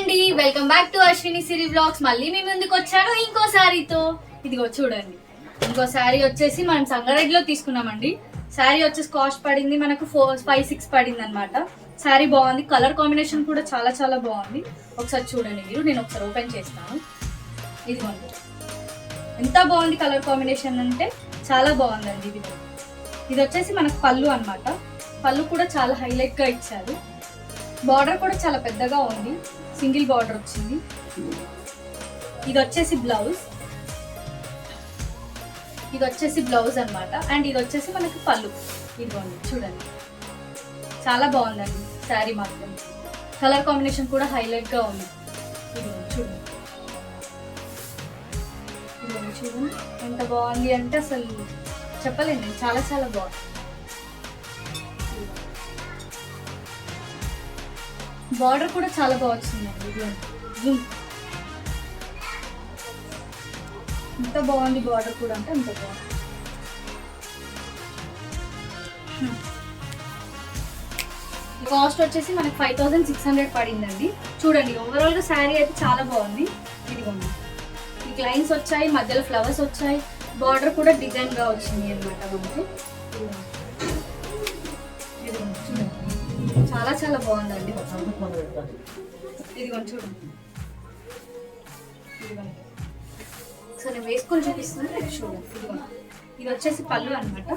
అండి. Welcome back to Ashwini Siri blogs మళ్ళీ మీ ముందుకు వచ్చాను ఇంకో శారీతో. ఇదిగో చూడండి. ఇంకో శారీ వచ్చేసి మనం సంగారెడ్డిలో తీసుకున్నామండి. శారీ వచ్చేసి కాస్ట్ పడింది మనకు ఫోర్ ఫైవ్ సిక్స్ పడింది అనమాట శారీ బాగుంది. కలర్ కాంబినేషన్ కూడా చాలా చాలా బాగుంది. ఒకసారి చూడండి మీరు నేను ఒకసారి ఓపెన్ చేస్తాను. ఇదిగోండి. ఎంత బాగుంది కలర్ కాంబినేషన్ అంటే చాలా బాగుందండి ఇది. ఇది వచ్చేసి మనకు పళ్ళు అన్నమాట. పళ్ళు కూడా చాలా హైలైట్గా ఇచ్చారు. బార్డర్ కూడా చాలా పెద్దగా ఉంది. సింగిల్ బార్డర్ వచ్చింది. ఇది వచ్చేసి బ్లౌజ్. ఇది వచ్చేసి బ్లౌజ్ అన్నమాట. అండ్ ఇది వచ్చేసి మనకి పళ్ళు. ఇదిగోండి చూడండి. చాలా బాగుందండి శారీ మాత్రం. కలర్ కాంబినేషన్ కూడా హైలైట్గా ఉంది. ఇదిగోండి చూడండి. ఇదిగోండి చూడండి. ఎంత బాగుంది అంటే అసలు చెప్పలేను. చాలా చాలా బాగుంది. బార్డర్ కూడా చాలా బాగా వచ్చిందండి ఇదిగోండి జూమ్. ఎంత బాగుంది బార్డర్ కూడా అంటే అంత బాగుంది. కాస్ట్ వచ్చేసి మనకి ఫైవ్ థౌసండ్ సిక్స్ హండ్రెడ్ పడిందండి. చూడండి ఓవరాల్గా శారీ అయితే చాలా బాగుంది. ఇదిగోండి. ఈ లైన్స్ వచ్చాయి మధ్యలో ఫ్లవర్స్ వచ్చాయి. బార్డర్ కూడా డిజైన్గా వచ్చింది అనమాట మనకి. చాలా చాలా బాగుందండి. ఇదిగోండి చూడండి సో నేను వేసుకొని చూపిస్తున్నాను రేపు చూడండి ఇదిగోండి. ఇది వచ్చేసి పళ్ళు అనమాట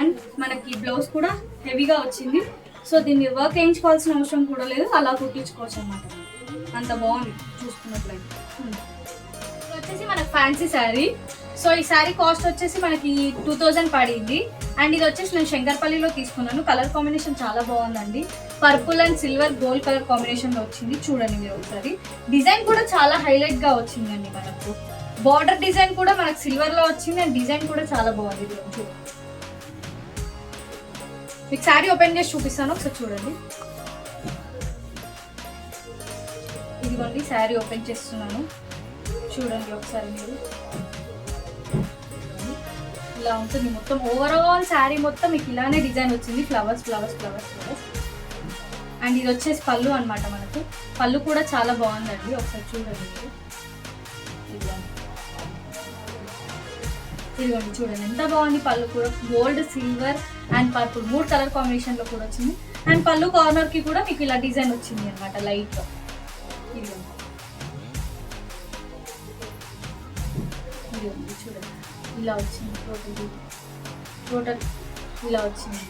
అండ్ మనకి బ్లౌజ్ కూడా హెవీగా వచ్చింది. సో దీన్ని వర్క్ వేయించుకోవాల్సిన అవసరం కూడా లేదు. అలా కుట్టించుకోవచ్చు అనమాట అంత బాగుంది చూసుకున్నట్లయితే వచ్చేసి మనకి ఫ్యాన్సీ శారీ సో ఈ శారీ కాస్ట్ వచ్చేసి మనకి టూ థౌజండ్ పడింది. అండ్ ఇది వచ్చేసి నేను శంకర్పల్లిలో తీసుకున్నాను. కలర్ కాంబినేషన్ చాలా బాగుందండి. Purple and silver gold colour కాంబినేషన్లో వచ్చింది. చూడండి మీరు ఒకసారి. డిజైన్ కూడా చాలా హైలైట్గా వచ్చిందండి మనకు. బార్డర్ డిజైన్ కూడా మనకు సిల్వర్లో వచ్చింది అండ్ డిజైన్ కూడా చాలా బాగుంది ఇది మీకు శారీ ఓపెన్ చేసి చూపిస్తాను. ఒకసారి చూడండి. ఇదిగోండి శారీ ఓపెన్ చేస్తున్నాను. చూడండి ఒకసారి మీరు. ఇలా ఉంటుంది. మొత్తం ఓవరాల్ శారీ మొత్తం మీకు ఇలానే డిజైన్ వచ్చింది. Flowers flowers flowers flowers and ఇది వచ్చేసి పళ్ళు అనమాట మనకు. పళ్ళు కూడా చాలా బాగుందండి. ఒకసారి చూడండి. ఇదిగోండి. చూడండి. ఎంత బాగుంది పళ్ళు కూడా. గోల్డ్ సిల్వర్ అండ్ పర్పుల్ మూడు కలర్ కాంబినేషన్లో కూడా వచ్చింది. అండ్ పళ్ళు కార్నర్కి కూడా మీకు ఇలా డిజైన్ వచ్చింది అనమాట లైట్ ఇదిగోండి. ఇదిగోండి చూడండి. ఇలా వచ్చింది టోటల్ టోటల్ ఇలా వచ్చింది.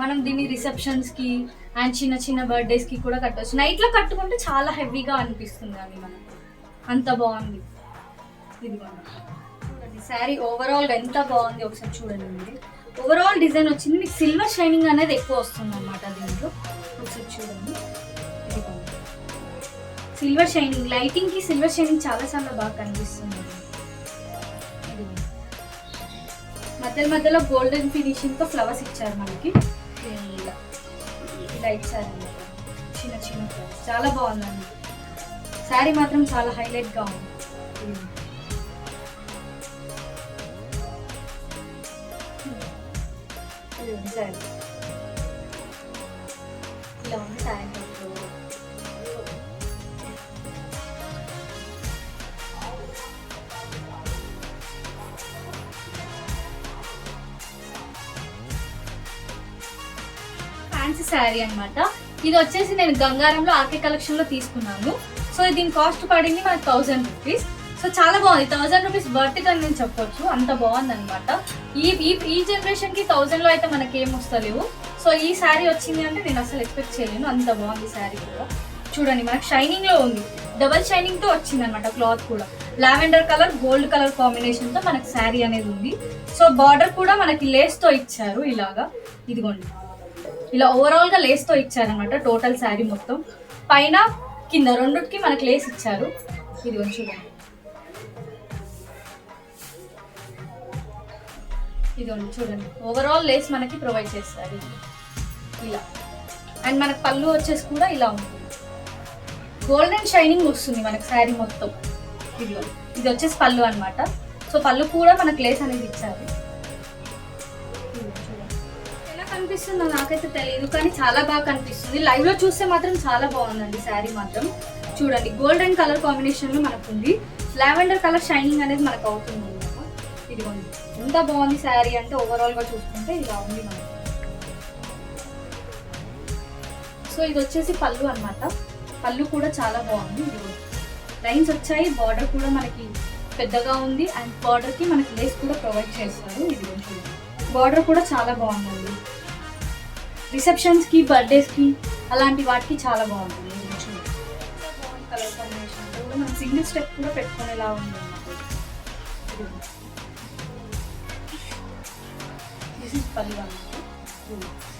మనం దీన్ని రిసెప్షన్స్కి అండ్ చిన్న చిన్న బర్త్డేస్కి కూడా కట్టవచ్చు నైట్లో కట్టుకుంటే చాలా హెవీగా అనిపిస్తుంది అది మనకు అంత బాగుంది. ఇది చూడండి శారీ ఓవరాల్ ఎంత బాగుంది ఒకసారి చూడండి. ఓవరాల్ డిజైన్ వచ్చింది. మీకు సిల్వర్ షైనింగ్ అనేది ఎక్కువ వస్తుంది అనమాట దీంట్లో. ఒకసారి చూడండి. సిల్వర్ షైనింగ్ లైటింగ్కి సిల్వర్ షైనింగ్ చాలా చాలా బాగా కనిపిస్తుంది. మధ్య మధ్యలో గోల్డెన్ ఫినిషింగ్తో ఫ్లవర్స్ ఇచ్చారు మనకి. లైట్ సారీ చిన్న చిన్న ఫ్లవర్స్. చాలా బాగుందండి. శారీ మాత్రం చాలా హైలైట్గా ఉంది సరే శారీ. ఫ్యాన్సీ శారీ అన్నమాట. ఇది వచ్చేసి నేను గంగారంలో ఆర్కే కలెక్షన్లో తీసుకున్నాను. సో దీని కాస్ట్ పడింది మనకి థౌసండ్ రూపీస్ సో చాలా బాగుంది. థౌసండ్ రూపీస్ వర్త్ ఇట్ అని నేను చెప్పొచ్చు. అంత బాగుంది అనమాట ఈ ఈ జనరేషన్కి థౌసండ్లో అయితే మనకి ఏం వస్తలేవు. సో ఈ శారీ వచ్చింది అంటే నేను అసలు ఎక్స్పెక్ట్ చేయలేను. అంత బాగుంది శారీ కూడా. చూడండి మనకి షైనింగ్లో ఉంది. డబల్ షైనింగ్తో వచ్చింది అనమాట క్లాత్ కూడా. లావెండర్ కలర్ గోల్డ్ కలర్ కాంబినేషన్తో మనకి శారీ అనేది ఉంది. సో బార్డర్ కూడా మనకి లేస్తో ఇచ్చారు ఇలాగా. ఇదిగోండి. ఇలా ఓవరాల్గా లేస్తో ఇచ్చారనమాట టోటల్ శారీ మొత్తం. పైన కింద రెండుకి మనకి లేస్ ఇచ్చారు. ఇది చూడండి. ఇదిగోండి చూడండి. ఓవరాల్ లేస్ మనకి ప్రొవైడ్ చేస్తారు. ఇలా. అండ్ మనకు పళ్ళు వచ్చేసి కూడా ఇలా ఉంటుంది. గోల్డెన్ షైనింగ్ వస్తుంది మనకి శారీ మొత్తం. ఇదిగో. ఇది వచ్చేసి పళ్ళు అనమాట సో పళ్ళు కూడా మనకు లేస్ అనేది ఇచ్చారు. అనిపిస్తుందో నాకైతే తెలియదు కానీ చాలా బాగా కనిపిస్తుంది. లైవ్లో చూస్తే మాత్రం చాలా బాగుందండి శారీ మాత్రం. చూడండి గోల్డెన్ కలర్ కాంబినేషన్లో మనకు ఉంది లావెండర్ కలర్ షైనింగ్ అనేది మనకు అవుతుంది ఇది ఉంది ఎంత బాగుంది శారీ అంటే ఓవరాల్గా చూసుకుంటే ఇలా ఉంది మనకు. సో ఇది వచ్చేసి పళ్ళు అన్నమాట. పళ్ళు కూడా చాలా బాగుంది. ఇదిగోండి లైన్స్ వచ్చాయి బార్డర్ కూడా మనకి పెద్దగా ఉంది. అండ్ బార్డర్కి మనకి లేస్ కూడా ప్రొవైడ్ చేస్తారు. ఇది బార్డర్ కూడా చాలా బాగుందండి. రిసెప్షన్స్కి బర్త్డేస్కి అలాంటి వాటికి చాలా బాగుంటుంది ఇది చూడండి. బాగుంది కలర్ కాంబినేషన్ కూడా మనం సింగిల్ స్టెప్ కూడా పెట్టుకునేలా ఉంది దిస్ ఇస్ పల్లి అన్నమాట